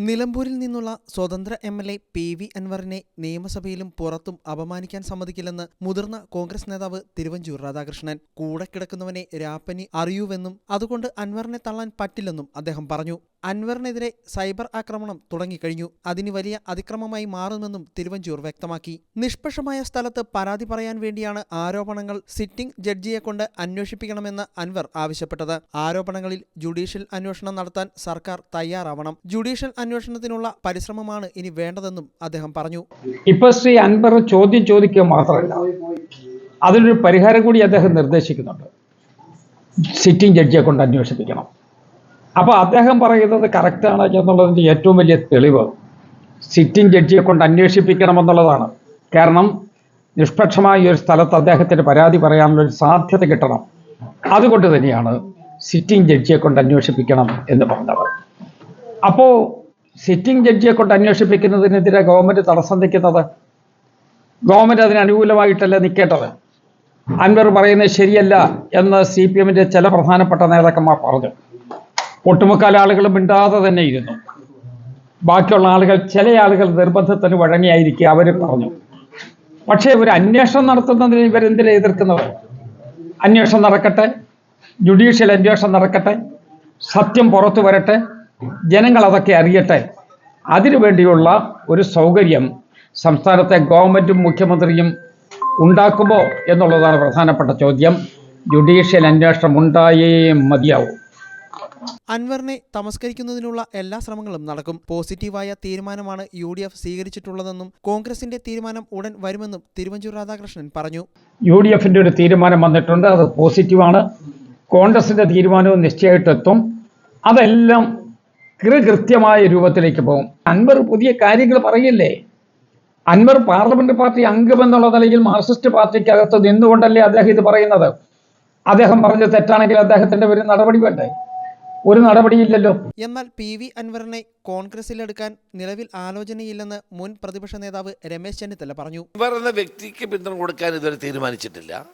നിലമ്പൂരിൽ നിന്നുള്ള സ്വതന്ത്ര M L A P V അൻവറിനെ നിയമസഭയിലും പുറത്തും അപമാനിക്കാൻ സമ്മതിക്കില്ലെന്ന് മുതിർന്ന കോൺഗ്രസ് നേതാവ് തിരുവഞ്ചൂർ രാധാകൃഷ്ണൻ. കൂടെ കിടക്കുന്നവനെ രാപ്പനി അറിയൂവെന്നും അതുകൊണ്ട് അൻവറിനെ തള്ളാൻ പറ്റില്ലെന്നും അദ്ദേഹം പറഞ്ഞു. അൻവറിനെതിരെ സൈബർ ആക്രമണം തുടങ്ങിക്കഴിഞ്ഞു. അതിന് വലിയ അതിക്രമമായി മാറുമെന്നും തിരുവഞ്ചൂർ വ്യക്തമാക്കി. നിഷ്പക്ഷമായ സ്ഥലത്ത് പരാതി പറയാൻ വേണ്ടിയാണ് ആരോപണങ്ങൾ സിറ്റിംഗ് ജഡ്ജിയെ കൊണ്ട് അന്വേഷിപ്പിക്കണമെന്ന് അൻവർ ആവശ്യപ്പെട്ടത്. ആരോപണങ്ങളിൽ ജുഡീഷ്യൽ അന്വേഷണം നടത്താൻ സർക്കാർ തയ്യാറാവണം. ജുഡീഷ്യൽ അന്വേഷണത്തിനുള്ള പരിശ്രമമാണ് ഇനി വേണ്ടതെന്നും അദ്ദേഹം പറഞ്ഞു. ഇപ്പൊ ശ്രീ അൻവർ ചോദ്യം ചോദിക്കുക മാത്രമല്ല അതിനൊരു പരിഹാരം കൂടി അദ്ദേഹം നിർദ്ദേശിക്കുന്നുണ്ട്. സിറ്റിംഗ് ജഡ്ജിയെ കൊണ്ട് അന്വേഷിപ്പിക്കണം. അപ്പോൾ അദ്ദേഹം പറയുന്നത് കറക്റ്റാണ് എന്നുള്ളതിന്റെ ഏറ്റവും വലിയ തെളിവ് സിറ്റിംഗ് ജഡ്ജിയെ കൊണ്ട് അന്വേഷിപ്പിക്കണമെന്നുള്ളതാണ് കാരണം നിഷ്പക്ഷമായ ഒരു സ്ഥലത്ത് അദ്ദേഹത്തിന് പരാതി പറയാനുള്ള ഒരു സാധ്യത കിട്ടണം. അതുകൊണ്ട് തന്നെയാണ് സിറ്റിംഗ് ജഡ്ജിയെ കൊണ്ട് അന്വേഷിപ്പിക്കണം എന്ന് പറഞ്ഞത്. അപ്പോൾ സിറ്റിംഗ് ജഡ്ജിയെ കൊണ്ട് അന്വേഷിപ്പിക്കുന്നതിനെതിരെ ഗവൺമെന്റ് തടസ്സം നിൽക്കുന്നത്? ഗവൺമെന്റ് അതിന് അനുകൂലമായിട്ടല്ല നിൽക്കേണ്ടത്? അൻവർ പറയുന്നത് ശരിയല്ല എന്ന് സി പി എമ്മിന്റെ ചില പ്രധാനപ്പെട്ട നേതാക്കന്മാർ പറഞ്ഞു. ഒട്ടുമുക്കാൽ ആളുകൾ മിണ്ടാതെ തന്നെ ഇരുന്നു. ബാക്കിയുള്ള ആളുകൾ ചില ആളുകൾ നിർബന്ധത്തിന് വഴങ്ങിയായിരിക്കും അവർ പറഞ്ഞു. പക്ഷേ ഒരു അന്വേഷണം നടത്തുന്നതിന് ഇവരെന്തിനാ എതിർക്കുന്നത്? അന്വേഷണം നടക്കട്ടെ ജുഡീഷ്യൽ അന്വേഷണം നടക്കട്ടെ സത്യം പുറത്തു വരട്ടെ ജനങ്ങൾ അതൊക്കെ അറിയട്ടെ അതിനുവേണ്ടിയുള്ള ഒരു സൗകര്യം സംസ്ഥാനത്തെ ഗവൺമെന്റും മുഖ്യമന്ത്രിയും ഉണ്ടാക്കുമോ എന്നുള്ളതാണ് പ്രധാനപ്പെട്ട ചോദ്യം. ജുഡീഷ്യൽ അന്വേഷണം ഉണ്ടായേ മതിയാവും. അൻവറിനെ തമസ്കരിക്കുന്നതിനുള്ള എല്ലാ ശ്രമങ്ങളും നടക്കും. പോസിറ്റീവായ തീരുമാനമാണ് യു ഡി എഫ് സ്വീകരിച്ചിട്ടുള്ളതെന്നും കോൺഗ്രസിന്റെ തീരുമാനം ഉടൻ വരുമെന്നും തിരുവഞ്ചൂർ രാധാകൃഷ്ണൻ പറഞ്ഞു. യു ഡി എഫിന്റെ ഒരു തീരുമാനം വന്നിട്ടുണ്ട്. അത് പോസിറ്റീവാണ്. കോൺഗ്രസിന്റെ തീരുമാനവും നിശ്ചയമായിട്ട് എത്തും. അതെല്ലാം കൃത്യമായ രൂപത്തിലേക്ക് പോകും. അൻവർ പുതിയ കാര്യങ്ങൾ പറയില്ലേ? അൻവർ പാർലമെന്റ് പാർട്ടി അംഗമെന്നുള്ള നിലയിൽ മാർക്സിസ്റ്റ് പാർട്ടിക്കകത്ത് നിന്നുകൊണ്ടല്ലേ അദ്ദേഹം ഇത് പറയുന്നത്? അദ്ദേഹം പറഞ്ഞ തെറ്റാണെങ്കിൽ അദ്ദേഹത്തിന്റെ ഒരു നടപടി വേണ്ടേ? ഒരു നടപടിയില്ലല്ലോ. എന്നാൽ പി വി അൻവറിനെ കോൺഗ്രസിലെടുക്കാൻ നിലവിൽ ആലോചനയില്ലെന്ന് മുൻ പ്രതിപക്ഷ നേതാവ് രമേശ് ചെന്നിത്തല പറഞ്ഞു. അൻവർ എന്ന വ്യക്തിക്ക് പിന്തുണ കൊടുക്കാൻ ഇതുവരെ തീരുമാനിച്ചിട്ടില്ല.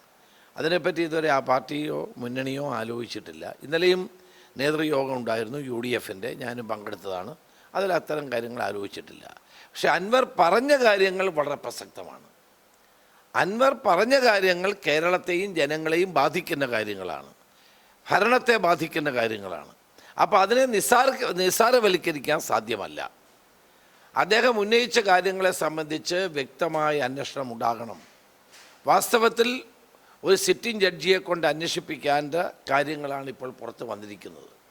അതിനെപ്പറ്റി ഇതുവരെ ആ പാർട്ടിയോ മുന്നണിയോ ആലോചിച്ചിട്ടില്ല. ഇന്നലെയും നേതൃയോഗം ഉണ്ടായിരുന്നു യു ഡി എഫിന്റെ. ഞാനും പങ്കെടുത്തതാണ്. അതിൽ അത്തരം കാര്യങ്ങൾ ആലോചിച്ചിട്ടില്ല. പക്ഷെ അൻവർ പറഞ്ഞ കാര്യങ്ങൾ വളരെ പ്രസക്തമാണ്. അൻവർ പറഞ്ഞ കാര്യങ്ങൾ കേരളത്തെയും ജനങ്ങളെയും ബാധിക്കുന്ന കാര്യങ്ങളാണ്. ഭരണത്തെ ബാധിക്കുന്ന കാര്യങ്ങളാണ്. അപ്പോൾ അതിനെ നിസ്സാര നിസ്സാരവൽക്കരിക്കാൻ സാധ്യമല്ല. അദ്ദേഹം ഉന്നയിച്ച കാര്യങ്ങളെ സംബന്ധിച്ച് വ്യക്തമായ അന്വേഷണം ഉണ്ടാകണം. വാസ്തവത്തിൽ ഒരു സിറ്റിംഗ് ജഡ്ജിയെ കൊണ്ട് അന്വേഷിപ്പിക്കാന്റെ കാര്യങ്ങളാണ് ഇപ്പോൾ പുറത്ത് വന്നിരിക്കുന്നത്.